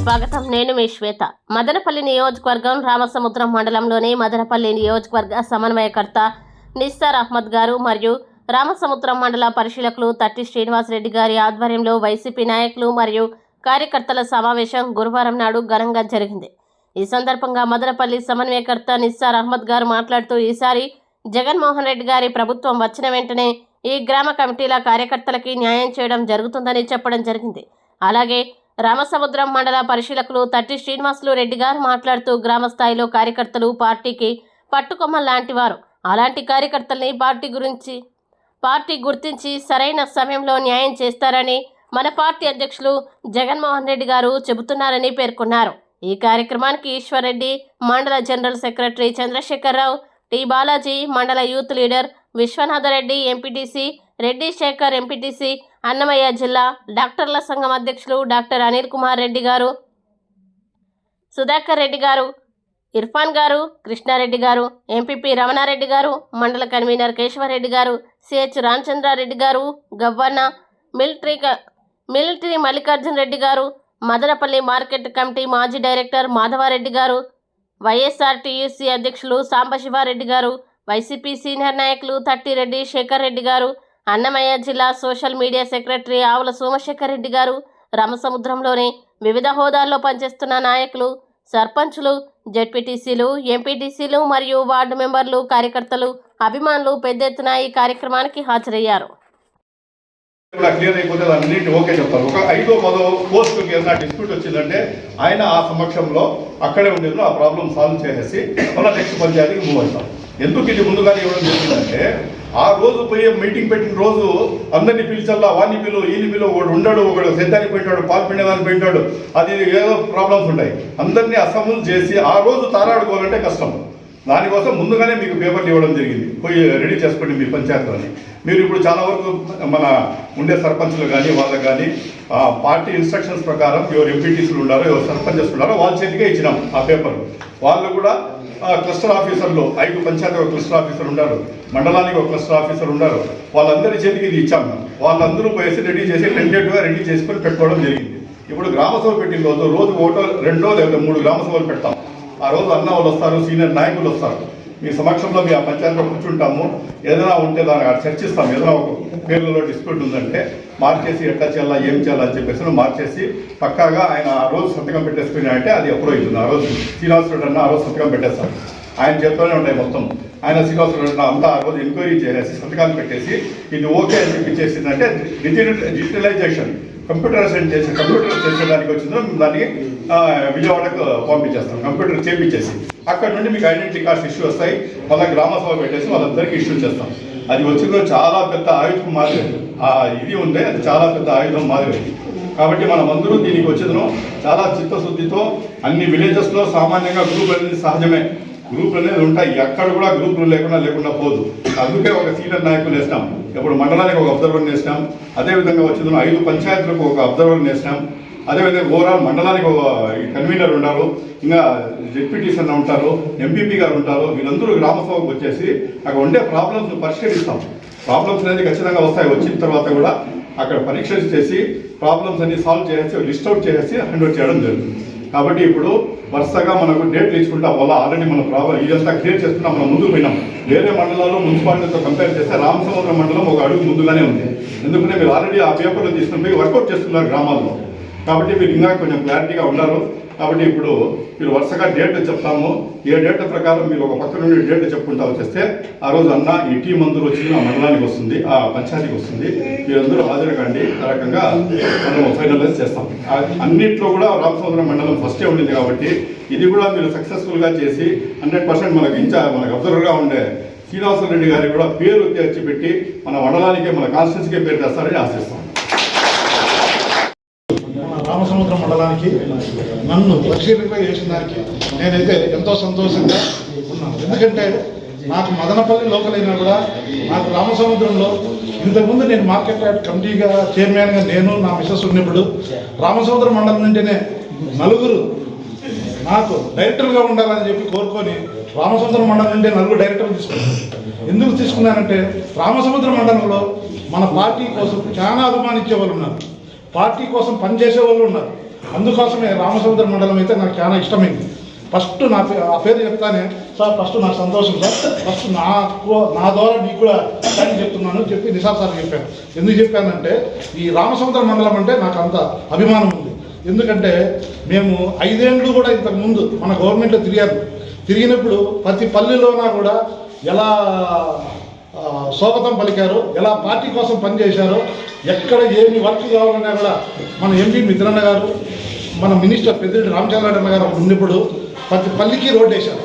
స్వాగతం. నేను మీ శ్వేత. మదనపల్లి నియోజకవర్గం రామసముద్రం మండలంలోని మదనపల్లి నియోజకవర్గ సమన్వయకర్త నిస్సార్ అహ్మద్ గారు మరియు రామసముద్రం మండల పరిశీలకులు తట్టి శ్రీనివాసరెడ్డి గారి ఆధ్వర్యంలో వైసీపీ నాయకులు మరియు కార్యకర్తల సమావేశం గురువారం నాడు ఘనంగా జరిగింది. ఈ సందర్భంగా మదనపల్లి సమన్వయకర్త నిస్సార్ అహ్మద్ గారు మాట్లాడుతూ ఈసారి జగన్మోహన్ రెడ్డి గారి ప్రభుత్వం వచ్చిన వెంటనే ఈ గ్రామ కమిటీల కార్యకర్తలకి న్యాయం చేయడం జరుగుతుందని చెప్పడం జరిగింది. అలాగే రామసముద్రం మండల పరిశీలకులు తట్టి శ్రీనివాసులు రెడ్డి గారు మాట్లాడుతూ గ్రామ స్థాయిలో కార్యకర్తలు పార్టీకి పట్టుకొమ్మ లాంటి వారు అలాంటి కార్యకర్తల్ని పార్టీ గురించి పార్టీ గుర్తించి సరైన సమయంలో న్యాయం చేస్తారని మన పార్టీ అధ్యక్షులు జగన్మోహన్ రెడ్డి గారు చెబుతున్నారని పేర్కొన్నారు. ఈ కార్యక్రమానికి ఈశ్వర్ రెడ్డి మండల general secretary Chandrasekhara Rao T Balaji మండల youth leader Vishwanatha Reddy MPTC Reddy Shekhar MPTC Annamayya జిల్లా డాక్టర్ల సంఘం అధ్యక్షులు డాక్టర్ అనిల్ కుమార్ రెడ్డి గారు సుధాకర్ రెడ్డి గారు ఇర్ఫాన్ గారు కృష్ణారెడ్డి గారు ఎంపీపీ రమణారెడ్డి గారు మండల కన్వీనర్ కేశవరెడ్డి గారు సిహెచ్ రామచంద్రారెడ్డి గారు గవ్వన్న మిలిటరీ క- మిలిటరీ మల్లికార్జున్ రెడ్డి గారు మదనపల్లి మార్కెట్ కమిటీ మాజీ డైరెక్టర్ మాధవారెడ్డి గారు వైఎస్ఆర్టీయూసీ అధ్యక్షులు సాంబశివారెడ్డి గారు వైసీపీ సీనియర్ నాయకులు తట్టిరెడ్డి శేఖర్ రెడ్డి గారు అన్నమయ్య జిల్లా సోషల్ మీడియా సెక్రటరీ ఆవుల సోమశేఖర్ రెడ్డి గారు రామసముద్రంలోని వివిధ హోదాల్లో పనిచేస్తున్న నాయకులు సర్పంచులు జడ్పీటీసీలు ఎంపీటీసీలు మరియు వార్డు మెంబర్లు కార్యకర్తలు అభిమానులు పెద్ద ఎత్తున ఈ కార్యక్రమానికి హాజరయ్యారు. ఓకే చెప్తారు ఒక ఐదో పదో పోస్టుకి ఏదైనా డిస్ప్యూట్ వచ్చిందంటే ఆయన ఆ సమక్షంలో అక్కడే ఉండేది ఆ ప్రాబ్లం సాల్వ్ చేసేసి మళ్ళీ నెక్స్ట్ పంచాయతీకి మూవ్ అవుతాం. ఎందుకు ఇది ముందుగానే ఇవ్వడం జరిగిందంటే ఆ రోజు పోయి మీటింగ్ పెట్టిన రోజు అందరినీ పిలిచల్లా వాణి పిలు ఈని పిలు ఒకడు ఉండడు ఒకడు సెద్దానికి పోయింటాడు పాలు పిండేదానికి అది ఏదో ప్రాబ్లమ్స్ ఉంటాయి. అందరినీ అసెంబ్లీ చేసి ఆ రోజు తారాడుకోవాలంటే కష్టం. దానికోసం ముందుగానే మీకు పేపర్లు ఇవ్వడం జరిగింది. పోయి రెడీ చేసుకోండి మీ పంచాయతీలోని. మీరు ఇప్పుడు చాలా వరకు మన ఉండే సర్పంచ్లు కానీ వాళ్ళకి కానీ ఆ పార్టీ ఇన్స్ట్రక్షన్స్ ప్రకారం ఎవరు ఎంపీటీసీలు ఉన్నారో ఎవరు సర్పంచెస్ ఉన్నారో వాళ్ళ చేతికే ఇచ్చినాం ఆ పేపర్. వాళ్ళు కూడా క్లస్టర్ ఆఫీసర్లు ఐదు పంచాయతీ ఒక క్లస్టర్ ఆఫీసర్ ఉన్నారు మండలానికి ఒక క్లస్టర్ ఆఫీసర్ ఉన్నారు వాళ్ళందరి చేతికి ఇది ఇచ్చాం. వాళ్ళందరూ పోయేసి రెడీ చేసి టెంటేటివ్గా రెడీ చేసుకొని పెట్టుకోవడం జరిగింది. ఇప్పుడు గ్రామ సభ పెట్టిన రోజు రోజు ఒకటో రెండో లేదా మూడు గ్రామ సభలు పెడతాం. ఆ రోజు అన్న వాళ్ళు వస్తారు సీనియర్ నాయకులు వస్తారు. మీ సమక్షంలో మీ ఆ పంచాయతీలో కూర్చుంటాము. ఏదైనా ఉంటే దాన్ని అక్కడ చర్చిస్తాం. ఏదైనా ఒక పేర్లలో డిస్ప్యూట్ ఉందంటే మార్చేసి ఎట్లా చేయాలా ఏం చేయాలా అని చెప్పేసి మార్చేసి పక్కాగా ఆయన ఆ రోజు సంతకం పెట్టేసుకున్నాయంటే అది అప్రూవ్ అవుతుంది. ఆ రోజు శ్రీనివాసరెడ్డి అన్న ఆ రోజు సంతకం పెట్టేస్తారు ఆయన చేతిలోనే ఉంటాయి మొత్తం. ఆయన శ్రీనివాసరెడ్డి అన్న అంతా ఆ రోజు ఎంక్వైరీ చేసేసి సంతకాలు పెట్టేసి ఇది ఓకే అని చెప్పి చేసిందంటే డిజిటల్ కంప్యూటర్ సెండ్ చేసి కంప్యూటర్ చేసేదానికి వచ్చిందో మేము దాన్ని విజయవాడకు పంపించేస్తాం. కంప్యూటర్ చేపించేసి అక్కడ నుండి మీకు ఐడెంటిటీ కార్డ్స్ ఇష్యూ వస్తాయి. మళ్ళీ గ్రామ సభ పెట్టేసి వాళ్ళందరికీ ఇష్యూ చేస్తాం. అది వచ్చిన చాలా పెద్ద ఆయుధం మాదిరి. ఆ ఇది ఉంది అది చాలా పెద్ద ఆయుధం మాదిరి. కాబట్టి మనం అందరూ దీనికి వచ్చిందను. చాలా చిత్తశుద్ధితో అన్ని విలేజెస్లో సామాన్యంగా గ్రూప్ అనేది సహజమే. గ్రూప్ అనేది ఉంటాయి. ఎక్కడ కూడా గ్రూపులు లేకుండా లేకుండా పోదు. అందుకే ఒక సీనియర్ నాయకులు వేసినాం. ఇప్పుడు మండలానికి ఒక అబ్జర్వర్ వేసినాం. అదేవిధంగా వచ్చిందను ఐదు పంచాయతీలకు ఒక అబ్జర్వర్ వేసినాం. అదేవిధంగా ఓవరాల్ మండలానికి ఒక కన్వీనర్ ఉంటారు ఇంకా జెడ్పీటీస్ అన్న ఉంటారు ఎంపీపీ గారు ఉంటారు. వీళ్ళందరూ గ్రామ సభకు వచ్చేసి అక్కడ ఉండే ప్రాబ్లమ్స్ పరిష్కరిస్తాం. ప్రాబ్లమ్స్ అనేది ఖచ్చితంగా వస్తాయి. వచ్చిన తర్వాత కూడా అక్కడ పరీక్షలు చేసి ప్రాబ్లమ్స్ అన్ని సాల్వ్ చేసి లిస్ట్ అవుట్ చేసి హ్యాండ్ చేయడం జరుగుతుంది. కాబట్టి ఇప్పుడు వరుసగా మనకు డేట్లు ఇచ్చుకుంటా వల్ల ఆల్రెడీ మన ప్రాబ్లం ఇదంతా క్లియర్ చేసుకున్నా మనం ముందుకు పోయినాం. వేరే మండలాల్లో మున్సిపాలిటీతో కంపేర్ చేస్తే రామసముద్ర మండలం ఒక అడుగు ముందుగానే ఉంది. ఎందుకంటే మీరు ఆల్రెడీ ఆ పేపర్లు తీసుకుని పోయి వర్కౌట్ చేస్తున్నారు గ్రామాల్లో. కాబట్టి మీరు ఇంకా కొంచెం క్లారిటీగా ఉన్నారు. కాబట్టి ఇప్పుడు మీరు వరుసగా డేట్ చెప్తాము. ఏ డేట్ ప్రకారం మీరు ఒక పక్క నుండి డేట్ చెప్పుకుంటా వచ్చేస్తే ఆ రోజు అన్న ఈ టీం అందరూ వచ్చి ఆ మండలానికి వస్తుంది ఆ పంచాయతీకి వస్తుంది. మీరందరూ హాజరు కండి ఆ రకంగా మనం ఫైనలైజ్ చేస్తాం. అన్నింటిలో అన్నిట్లో కూడా రామచంద్ర మండలం ఫస్టే ఉండింది కాబట్టి ఇది కూడా మీరు సక్సెస్ఫుల్గా చేసి హండ్రెడ్ పర్సెంట్ మనకు ఇంచా మనకు అబ్జర్వర్గా ఉండే శ్రీనివాసరెడ్డి రెడ్డి గారికి కూడా పేరు తెచ్చిపెట్టి మన మండలానికి మన కాన్స్టిట్యూన్సీకే పేరు తెస్తారని ఆశిస్తాం మన దానికి నన్ను పరిశీలనగా చేసిన దానికి నేనైతే ఎంతో సంతోషంగా ఉన్నాను. ఎందుకంటే నాకు మదనపల్లి లోకల్ అయినా కూడా నాకు రామసముద్రంలో ఇంతకుముందు నేను మార్కెట్ యార్డ్ కమిటీగా చైర్మన్గా నేను నా మిసెస్ ఉన్నప్పుడు రామసముద్రం మండలం నుండినే నలుగురు నాకు డైరెక్టర్గా ఉండాలని చెప్పి కోరుకొని రామసముద్రం మండలం నుండి నలుగురు డైరెక్టర్లు తీసుకున్నాను ఎందుకు తీసుకున్నానంటే రామసముద్రం మండలంలో మన పార్టీ కోసం చాలా అభిమానించే వాళ్ళు ఉన్నారు. పార్టీ కోసం పనిచేసే వాళ్ళు ఉన్నారు. అందుకోసమే రామసముద్ర మండలం అయితే నాకు చాలా ఇష్టమైంది. ఫస్ట్ నా ఆ పేరు చెప్తానే సార్ ఫస్ట్ నాకు సంతోషం సార్. ఫస్ట్ నాకు నా ద్వారా నీకు కూడా థ్యాంక్ చెప్తున్నాను చెప్పి నిసార్ సార్ చెప్పాను ఎందుకు చెప్పానంటే ఈ రామసముద్ర మండలం అంటే నాకు అంత అభిమానం ఉంది. ఎందుకంటే మేము ఐదేళ్ళు కూడా ఇంతకు ముందు మన గవర్నమెంట్లో తిరిగాను తిరిగినప్పుడు ప్రతి పల్లెలోనా కూడా ఎలా స్వాగతం పలికారు. ఎలా పార్టీ కోసం పనిచేశారు ఎక్కడ ఏమి వర్క్ కావాలన్నా కూడా మన ఎంపీ మిత్రన్న గారు మన మినిస్టర్ పెద్దిరెడ్డి రామచంద్రారెడ్డి గారు ఉన్నప్పుడు ప్రతి పల్లికి రోడ్ వేశారు.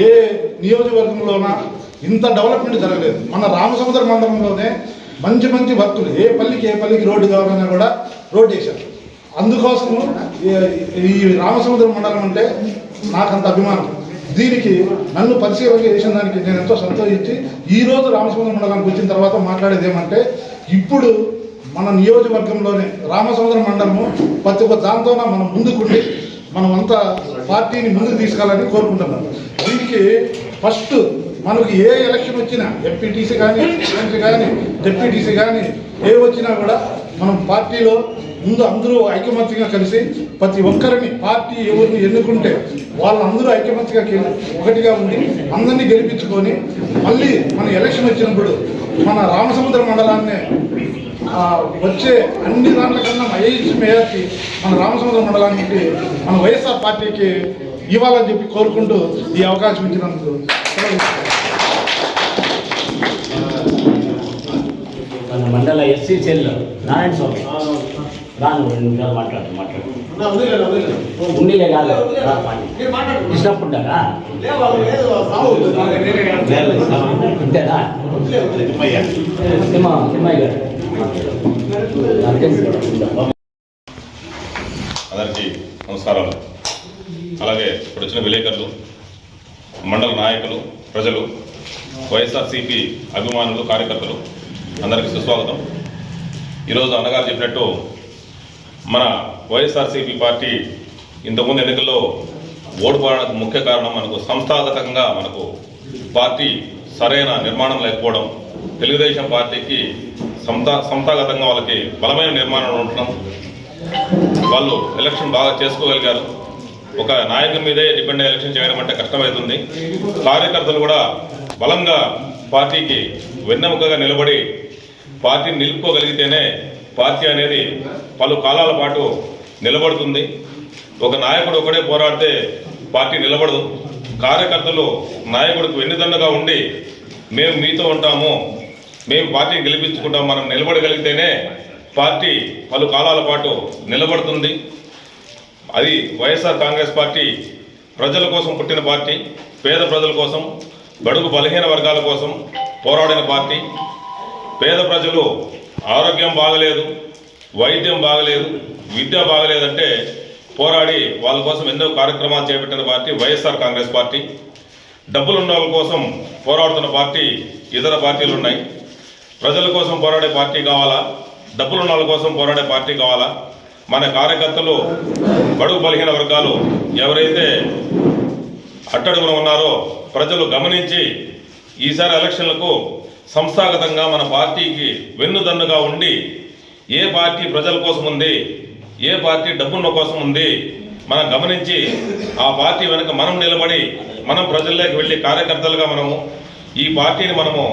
ఏ నియోజకవర్గంలోన ఇంత డెవలప్మెంట్ జరగలేదు. మన రామసముద్ర మండలంలోనే మంచి మంచి భక్తులు ఏ పల్లికి ఏ పల్లికి రోడ్డు కావాలన్నా కూడా రోడ్డు వేశారు. అందుకోసము ఈ- రామసముద్ర మండలం అంటే నాకంత అభిమానం. దీనికి నన్ను పరిశీలన చేసిన దానికి నేను ఎంతో సంతోషించి ఈరోజు రామసముద్రం మండలానికి వచ్చిన తర్వాత మాట్లాడేది ఏమంటే ఇప్పుడు మన నియోజకవర్గంలోనే రామసముద్రం మండలము ప్రతి ఒక్క దాంతోన మనం ముందుకుండి మనం అంతా పార్టీని ముందుకు తీసుకెళ్ళాలని కోరుకుంటున్నాం. దీనికి ఫస్ట్ మనకి ఏ ఎలక్షన్ వచ్చినా ఎంపీటీసీ కానీ కానీ డిప్యూటీసీ కానీ ఏ వచ్చినా కూడా మనం పార్టీలో ముందు అందరూ ఐకమత్యంగా కలిసి ప్రతి ఒక్కరిని పార్టీ ఎవరిని ఎన్నుకుంటే వాళ్ళందరూ ఐకమత్యంగా ఒకటిగా ఉండి అందరినీ గెలిపించుకొని మళ్ళీ మన ఎలక్షన్ వచ్చినప్పుడు మన రామసముద్ర మండలాన్ని వచ్చే అన్ని దాంట్ల కన్నా ఐదు మేయర్కి మన రామసముద్ర మండలానికి మన వైఎస్ఆర్ పార్టీకి ఇవ్వాలని చెప్పి కోరుకుంటూ ఈ అవకాశం ఇచ్చినందుకు మన మండల ఎస్సీ సెల్ నారాయణ స్వామి. రాను రెండు నిమిషాలు మాట్లాడు మాట్లాడు. ఉండిలే కాదు తిమ్మ తిమ్మయ్య గారు. అందరికీ నమస్కారాలు అలాగే ఇప్పుడు వచ్చిన విలేకరులు మండల నాయకులు ప్రజలు వైఎస్ఆర్సీపీ అభిమానులు కార్యకర్తలు అందరికీ సుస్వాగతం. ఈరోజు అన్నగారు చెప్పినట్టు మన వైఎస్ఆర్సీపీ పార్టీ ఇంతకుముందు ఎన్నికల్లో ఓడిపోవడానికి ముఖ్య కారణం మనకు సంస్థాగతంగా మనకు పార్టీ సరైన నిర్మాణం లేకపోవడం. తెలుగుదేశం పార్టీకి సంస్థా సంస్థాగతంగా వాళ్ళకి బలమైన నిర్మాణం ఉండటం. వాళ్ళు ఎలక్షన్ బాగా చేసుకోగలిగారు. ఒక నాయకుని మీదే డిపెండ్ అయ్యి ఎలక్షన్ చేయడం అంటే కష్టమవుతుంది కార్యకర్తలు కూడా బలంగా పార్టీకి వెన్నెముకగా నిలబడి పార్టీని నిలుపుకోగలిగితేనే పార్టీ అనేది పలు కాలాల పాటు నిలబడుతుంది. ఒక నాయకుడు ఒకడే పోరాడితే పార్టీ నిలబడదు. కార్యకర్తలు నాయకుడికి వెన్నుదండగా ఉండి మేము మీతో ఉంటాము మేము పార్టీని గెలిపించుకుంటాం మనం నిలబడగలిగితేనే పార్టీ పలు కాలాల పాటు నిలబడుతుంది. అది వైఎస్ఆర్ కాంగ్రెస్ పార్టీ ప్రజల కోసం పుట్టిన పార్టీ పేద ప్రజల కోసం బడుగు బలహీన వర్గాల కోసం పోరాడిన పార్టీ. పేద ప్రజలు ఆరోగ్యం బాగలేదు. వైద్యం బాగలేదు విద్య బాగలేదంటే పోరాడి వాళ్ళ కోసం ఎన్నో కార్యక్రమాలు చేపట్టిన పార్టీ వైఎస్ఆర్ కాంగ్రెస్ పార్టీ. డబ్బులున్న వాళ్ళ కోసం పోరాడుతున్న పార్టీ ఇతర పార్టీలు ఉన్నాయి. ప్రజల కోసం పోరాడే పార్టీ కావాలా? డబ్బులున్న వాళ్ళ కోసం పోరాడే పార్టీ కావాలా? మన కార్యకర్తలు బడుగు బలహీన వర్గాలు ఎవరైతే అట్టడుగున ఉన్నారో ప్రజలు గమనించి ఈసారి ఎలక్షన్లకు సంస్థాగతంగా మన పార్టీకి వెన్నుదన్నుగా ఉండి ఏ పార్టీ ప్రజల కోసం ఉంది? ఏ పార్టీ డబ్బున్న కోసం ఉంది? మనం గమనించి ఆ పార్టీ వెనుక మనం నిలబడి మనం ప్రజల్లోకి వెళ్ళి కార్యకర్తలుగా మనము ఈ పార్టీని మనము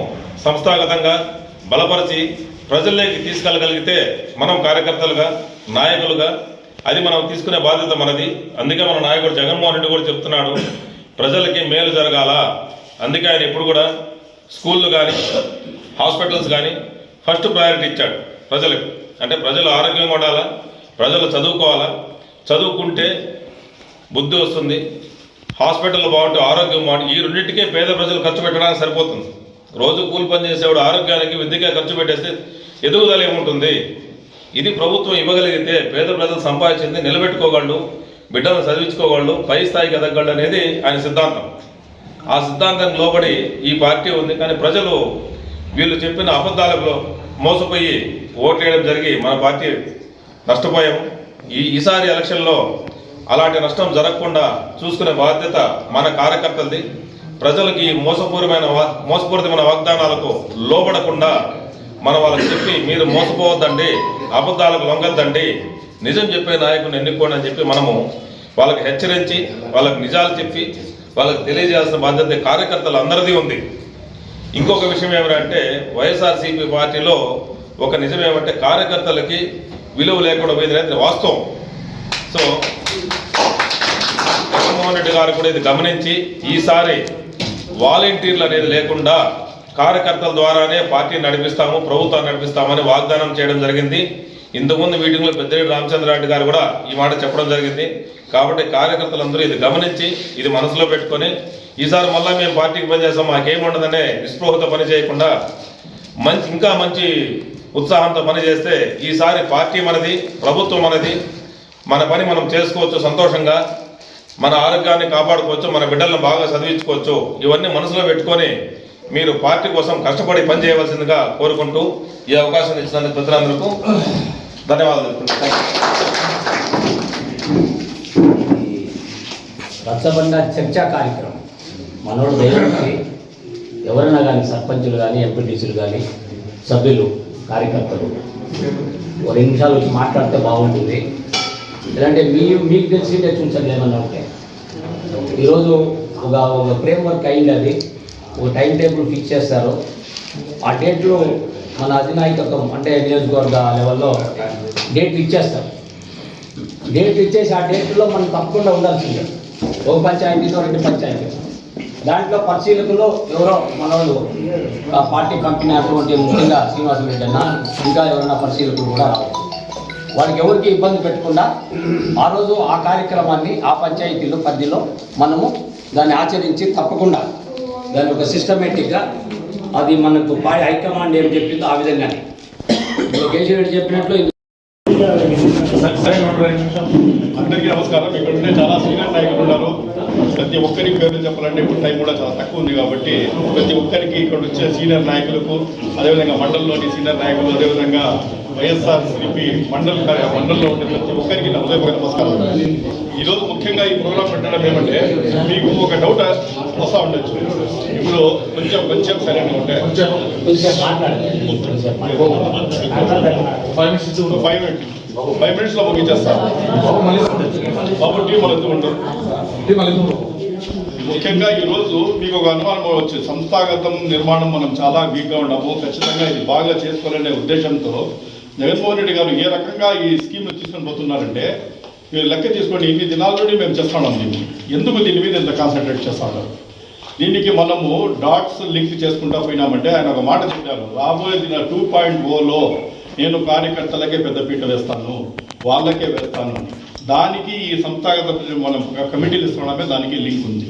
సంస్థాగతంగా బలపరిచి ప్రజల్లోకి తీసుకెళ్ళగలిగితే మనం కార్యకర్తలుగా నాయకులుగా అది మనం తీసుకునే బాధ్యత మనది. అందుకే మన నాయకుడు జగన్మోహన్ రెడ్డి కూడా చెప్తున్నాడు ప్రజలకి మేలు జరగాల. అందుకే ఆయన ఇప్పుడు కూడా స్కూళ్ళు కానీ హాస్పిటల్స్ కానీ ఫస్ట్ ప్రయారిటీ ఇచ్చాడు ప్రజలకు. అంటే ప్రజలు ఆరోగ్యంగా ఉండాలా? ప్రజలు చదువుకోవాలా? చదువుకుంటే బుద్ధి వస్తుంది. హాస్పిటల్ బాగుంటే ఆరోగ్యం బాగుంటుంది ఈ రెండింటికే పేద ప్రజలు ఖర్చు పెట్టడానికి సరిపోతుంది. రోజు కూలి పని చేసేవాడు ఆరోగ్యానికి విద్యకే ఖర్చు పెట్టేస్తే ఎదుగుదల ఏముంటుంది? ఇది ప్రభుత్వం ఇవ్వగలిగితే పేద ప్రజలు సంపాదించింది నిలబెట్టుకోగలడు బిడ్డలను చదివించుకోగలడు పై స్థాయికి ఎదగలడు అనేది ఆయన సిద్ధాంతం. ఆ సిద్ధాంతం లోబడి ఈ పార్టీ ఉంది. కానీ ప్రజలు వీళ్ళు చెప్పిన అబద్ధాలలో మోసపోయి ఓట్లేయడం జరిగి మన పార్టీ నష్టపోయాము ఈ ఈసారి ఎలక్షన్లో అలాంటి నష్టం జరగకుండా చూసుకునే బాధ్యత మన కార్యకర్తలది. ప్రజలకి మోసపూరితమైన మోసపూరితమైన వాగ్దానాలకు లోబడకుండా మనం వాళ్ళకి చెప్పి మీరు మోసపోవద్దండి అబద్ధాలకు లొంగద్దండి నిజం చెప్పే నాయకుని ఎన్నుకోండి అని చెప్పి మనము వాళ్ళకి హెచ్చరించి వాళ్ళకి నిజాలు చెప్పి వాళ్ళకి తెలియజేయాల్సిన బాధ్యత కార్యకర్తలు అందరిది ఉంది. ఇంకొక విషయం ఏమిటంటే వైఎస్ఆర్సీపీ పార్టీలో ఒక నిజం ఏమంటే కార్యకర్తలకి విలువ లేకుండా పోయింది అనేది వాస్తవం. సో జగన్మోహన్ రెడ్డి గారు కూడా ఇది గమనించి ఈసారి వాలంటీర్లు అనేది లేకుండా కార్యకర్తల ద్వారానే పార్టీ నడిపిస్తాము ప్రభుత్వాన్ని నడిపిస్తామని వాగ్దానం చేయడం జరిగింది. ఇంతకుముందు మీటింగ్లో పెద్దిరెడ్డి రామచంద్రారెడ్డి గారు కూడా ఈ మాట చెప్పడం జరిగింది. కాబట్టి కార్యకర్తలందరూ ఇది గమనించి ఇది మనసులో పెట్టుకొని ఈసారి మళ్ళీ మేము పార్టీకి పనిచేస్తాం మాకేముండదనే నిస్పృహతో పని చేయకుండా మంచి ఇంకా మంచి ఉత్సాహంతో పనిచేస్తే ఈసారి పార్టీ మనది ప్రభుత్వం మనది. మన పని మనం చేసుకోవచ్చు సంతోషంగా మన ఆరోగ్యాన్ని కాపాడుకోవచ్చు మన బిడ్డలను బాగా చదివించుకోవచ్చు. ఇవన్నీ మనసులో పెట్టుకొని మీరు పార్టీ కోసం కష్టపడి పని చేయవలసిందిగా కోరుకుంటూ ఈ అవకాశం ఇచ్చినందుకు ప్రజలందరికీ ధన్యవాదాలు తెలుపుకుంటున్నాను. రచ్చబండ చర్చా కార్యక్రమం. మనోడు దయచేసి ఎవరైనా కానీ సర్పంచులు కానీ ఎంపీటీసీలు కానీ సభ్యులు కార్యకర్తలు ఒక రెండు నిమిషాలు వచ్చి మాట్లాడితే బాగుంటుంది. లేదంటే మీ మీకు తెలిసి చూసండి ఏమన్నా ఉంటే. ఈరోజు ఒక ఒక ఫ్రేమ్ వర్క్ అయింది అది. ఒక టైం టేబుల్ ఫిక్స్ చేస్తారు. ఆ డేట్లో మన అధినాయకత్వం అంటే నియోజకవర్గ లెవెల్లో డేట్లు ఇచ్చేస్తారు డేట్ ఇచ్చేసి ఆ డేట్లో మనం తప్పకుండా ఉండాల్సిందే. ఒక పంచాయతీతో రెండు పంచాయతీ దాంట్లో పరిశీలకులు ఎవరో మనోళ్ళు. ఆ పార్టీ కంపెనీ అటువంటి ముఖ్యంగా శ్రీనివాసరెడ్డి అన్న ఇంకా ఎవరైనా పరిశీలకులు కూడా రావచ్చు. వాళ్ళకి ఎవరికి ఇబ్బంది పెట్టకుండా ఆ రోజు ఆ కార్యక్రమాన్ని ఆ పంచాయతీలో పరిధిలో మనము దాన్ని ఆచరించి తప్పకుండా దాన్ని ఒక సిస్టమేటిక్గా అది మనకు హైకమాండ్ ఏం చెప్పిందో ఆ విధంగానే. ఇప్పుడు కేసీ రెడ్డి చెప్పినట్లు అందరికీ నమస్కారం. ఇక్కడ ఉండే చాలా సీనియర్ నాయకులు ఉన్నారు. ప్రతి ఒక్కరికి పేర్లు చెప్పాలంటే ఇప్పుడు టైం కూడా చాలా తక్కువ ఉంది కాబట్టి ప్రతి ఒక్కరికి ఇక్కడ వచ్చే సీనియర్ నాయకులకు అదేవిధంగా మండలంలోని సీనియర్ నాయకులు అదేవిధంగా వైఎస్ఆర్ సిపి మండల్ మండలంలో ఉండే ప్రతి ఒక్కరికి హృదయపూర్వక నమస్కారం. ఈరోజు ముఖ్యంగా ఈ ప్రోగ్రాం పెట్టడం ఏమంటే మీకు ఒక డౌట్ వస్తూ ఉండొచ్చు. ఇప్పుడు కొంచెం కొంచెం సరైన ఉంటే. కొద్దిసేపు మాట్లాడండి. కొద్దిసేపు మాట్లాడండి. Five minutes. ఫైవ్ మినిట్స్లో ముగించేస్తాను బాబు టీం మనతో ఉంటారు ముఖ్యంగా ఈ రోజు మీకు ఒక అనుమానం అవ్వచ్చు సంస్థాగతం నిర్మాణం మనం చాలా వీక్గా ఉన్నాము. ఖచ్చితంగా ఇది బాగా చేసుకోవాలనే ఉద్దేశంతో జగన్మోహన్ రెడ్డి గారు ఏ రకంగా ఈ స్కీమ్ తీసుకొని పోతున్నారంటే మీరు లెక్క తీసుకోండి. ఇన్ని దినాల నుండి మేము చేస్తున్నాం దీన్ని. ఎందుకు దీని మీద ఇంత కాన్సన్ట్రేట్ చేస్తా ఉన్నారు? దీనికి మనము డాట్స్ లింక్ చేసుకుంటా పోయినామంటే ఆయన ఒక మాట చెప్పారు. రాబోయే దిన టూ పాయింట్ ఓలో నేను కార్యకర్తలకే పెద్దపీట వేస్తాను వాళ్ళకే వేస్తాను. దానికి ఈ సంస్థాగత మనం కమిటీలు ఇస్తున్నామే దానికి లింక్ ఉంది.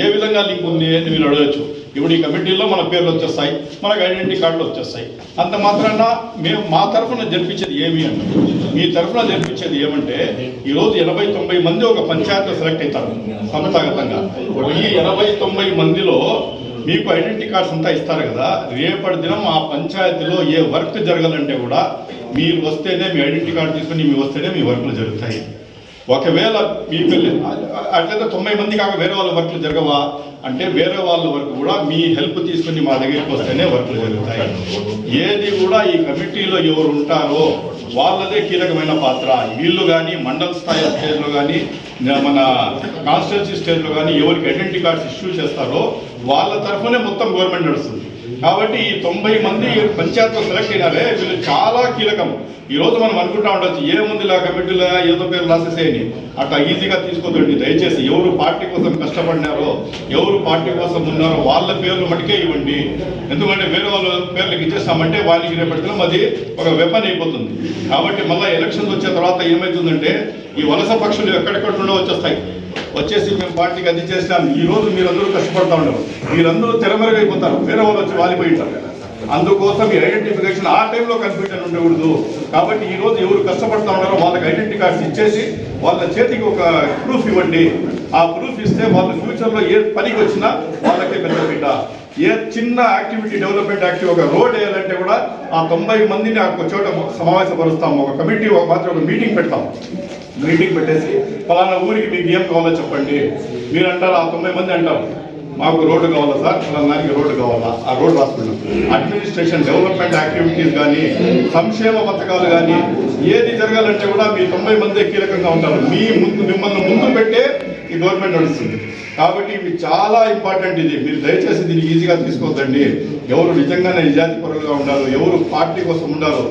ఏ విధంగా లింక్ ఉంది అని మీరు అడగచ్చు. ఇప్పుడు ఈ కమిటీలో మన పేర్లు వచ్చేస్తాయి మనకు ఐడెంటిటీ కార్డులు వచ్చేస్తాయి. అంత మాత్రాన మేము మా తరఫున జరిపించేది ఏమి అంటే మీ తరఫున జరిపించేది ఏమంటే ఈరోజు ఎనభై తొంభై మంది ఒక పంచాయతీ సెలెక్ట్ అవుతారు సంస్థాగతంగా. ఈ ఎనభై తొంభై మందిలో మీకు ఐడెంటిటీ కార్డ్స్ అంతా ఇస్తారు కదా రేపటి దినం ఆ పంచాయతీలో ఏ వర్క్ జరగాలంటే కూడా మీరు వస్తేనే మీ ఐడెంటిటీ కార్డు తీసుకుని మీ వస్తేనే మీ వర్క్లు జరుగుతాయి. ఒకవేళ మీకు అట్లయితే తొంభై మంది కాక వేరే వాళ్ళ వర్క్లు జరగవా? అంటే వేరే వాళ్ళ వర్క్ కూడా మీ హెల్ప్ తీసుకుని మా దగ్గరికి వస్తేనే వర్క్లు జరుగుతాయి. ఏది కూడా ఈ కమిటీలో ఎవరు ఉంటారో వాళ్ళదే కీలకమైన పాత్ర. వీళ్ళు కానీ మండల స్థాయి స్టేజ్లో కానీ మన కాన్స్టిట్యున్సీ స్టేజ్లో కానీ ఎవరికి ఐడెంటిటీ కార్డ్స్ ఇష్యూ చేస్తారో వాళ్ళ తరఫునే మొత్తం గవర్నమెంట్ నడుస్తుంది. కాబట్టి ఈ తొంభై మంది పంచాయత్లో సెలెక్ట్ అయినారే వీళ్ళు చాలా కీలకం. ఈ రోజు మనం అనుకుంటా ఉండొచ్చు ఏముంది ఇలా కమిటీలో ఏదో పేరు రాసేసేయని అట్లా ఈజీగా తీసుకోదండి దయచేసి ఎవరు పార్టీ కోసం కష్టపడినారో ఎవరు పార్టీ కోసం ఉన్నారో వాళ్ళ పేర్లు మటుకే ఇవ్వండి. ఎందుకంటే వేరే వాళ్ళ పేర్లకు ఇచ్చేస్తామంటే వాళ్ళకి రేపటిలో అది ఒక వెపన్ అయిపోతుంది. కాబట్టి మళ్ళీ ఎలక్షన్స్ వచ్చే తర్వాత ఏమవుతుందంటే ఈ వలస పక్షులు ఎక్కడెక్కడ వచ్చేస్తాయి. వచ్చేసి మేము పార్టీకి అది చేసినాం. ఈ రోజు మీరందరూ కష్టపడతా ఉండరు. మీరందరూ తెరమెరుగైపోతారు. వేరే వాళ్ళు వచ్చి వాలిపోయింటారు. అందుకోసం ఈ ఐడెంటిఫికేషన్ ఆ టైంలో కన్ఫ్యూజన్ ఉండకూడదు కాబట్టి ఈ రోజు ఎవరు కష్టపడతా ఉన్నారో వాళ్ళకి ఐడెంటిటీ కార్డ్స్ ఇచ్చేసి వాళ్ళ చేతికి ఒక ప్రూఫ్ ఇవ్వండి. ఆ ప్రూఫ్ ఇస్తే వాళ్ళు ఫ్యూచర్లో ఏ పనికి వచ్చినా వాళ్ళకే బెనిఫిట్. ఏ చిన్న యాక్టివిటీ డెవలప్మెంట్ యాక్టివ్ ఒక రోడ్ వేయాలంటే కూడా ఆ తొంభై మందిని ఒక చోట సమావేశపరుస్తాం. ఒక కమిటీ ఒక మాత్రం ఒక మీటింగ్ పెడతాం. మీటింగ్ పెట్టేసి ఫలానా ఊరికి మీకు ఏం కావాలో చెప్పండి. మీరు అంటారు ఆ తొంభై మంది అంటారు మాకు రోడ్డు కావాలా సార్? ఫలానానికి రోడ్డు కావాలా? ఆ రోడ్డు రాసుకున్నాం అడ్మినిస్ట్రేషన్ డెవలప్మెంట్ యాక్టివిటీస్ కానీ సంక్షేమ పథకాలు కానీ ఏది జరగాలంటే కూడా మీ తొంభై మంది కీలకంగా ఉంటారు. మీ ముందు మిమ్మల్ని ముందు పెట్టే ఈ గవర్నమెంట్ నడుస్తుంది. కాబట్టి ఇవి చాలా ఇంపార్టెంట్ ఇది. మీరు దయచేసి దీన్ని ఈజీగా తీసుకోవద్దండి. ఎవరు నిజంగానే నిజాతి పరులుగా ఉండాలి ఎవరు పార్టీ కోసం ఉండాలో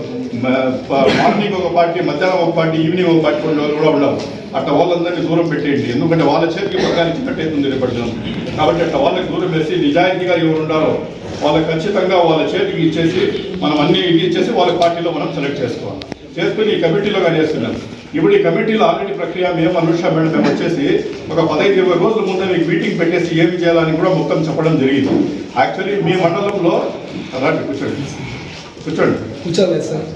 మార్నింగ్ ఒక పార్టీ మధ్యాహ్నం ఒక పార్టీ ఈవినింగ్ ఒక పార్టీ ఉండేవాళ్ళు కూడా ఉండవు. అట్లా వాళ్ళందరినీ దూరం పెట్టేయండి. ఎందుకంటే వాళ్ళ చేతికి పక్కన ఇచ్చినట్టు రేపటి దినం కాబట్టి అట్లా వాళ్ళకి దూరం వేసి నిజాయితీగా ఎవరు ఉండాలో వాళ్ళకి ఖచ్చితంగా వాళ్ళ చేతికి ఇచ్చేసి మనం అన్ని ఇది ఇచ్చేసి వాళ్ళ పార్టీలో మనం సెలెక్ట్ చేసుకోవాలి. చేసుకుని ఈ కమిటీలో కానీ చేస్తున్నాం ఇప్పుడు ఈ కమిటీలో ఆల్రెడీ ప్రక్రియ మేము అనుష మేడం మేము వచ్చేసి ఒక పదహైదు ఇరవై రోజుల ముందే మీకు మీటింగ్ పెట్టేసి ఏమి చేయాలని కూడా మొత్తం చెప్పడం జరిగింది. యాక్చువల్లీ మీ మండలంలో రండి కూర్చోండి. కూర్చోండి. కూర్చోలేదు సార్.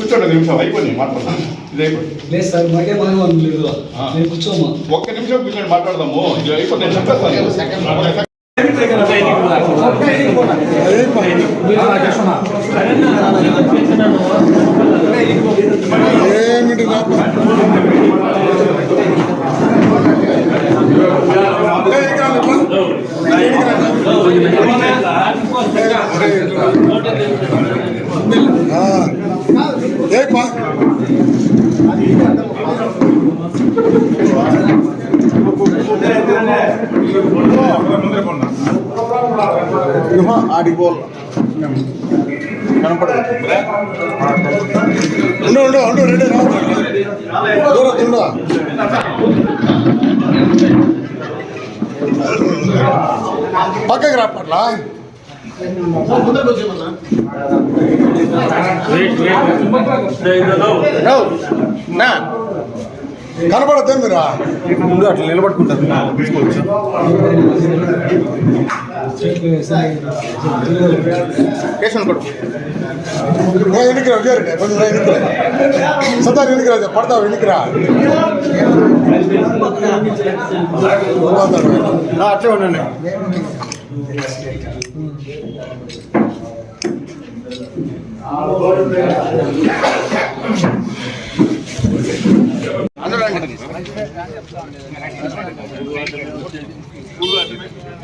కూర్చోండి ఒక నిమిషం అయిపోయింది మాట్లాడదాం. ఇది అయిపోయింది. లేదు సార్ మాకే మనం లేదు. నేను కూర్చోమా? ఒక్క నిమిషం కూర్చొని మాట్లాడదాము. ఇది అయిపోయింది నేను చెప్పేస్తాను. ఉండు ఉండు ఉండు రెడీ దూరం ఉండు పక్కకి రా పట్ల కనపడద్దే మీరా ముందు అట్లా నిలబడుకుంటారు తీసుకోవచ్చు కేసు కొడు ఎన్నికరా విజయారెడ్డి కొంచెం ఎన్నికరా సత్తారు ఎన్నికరా పడతావు ఎన్నికరా అట్లే ఉండండి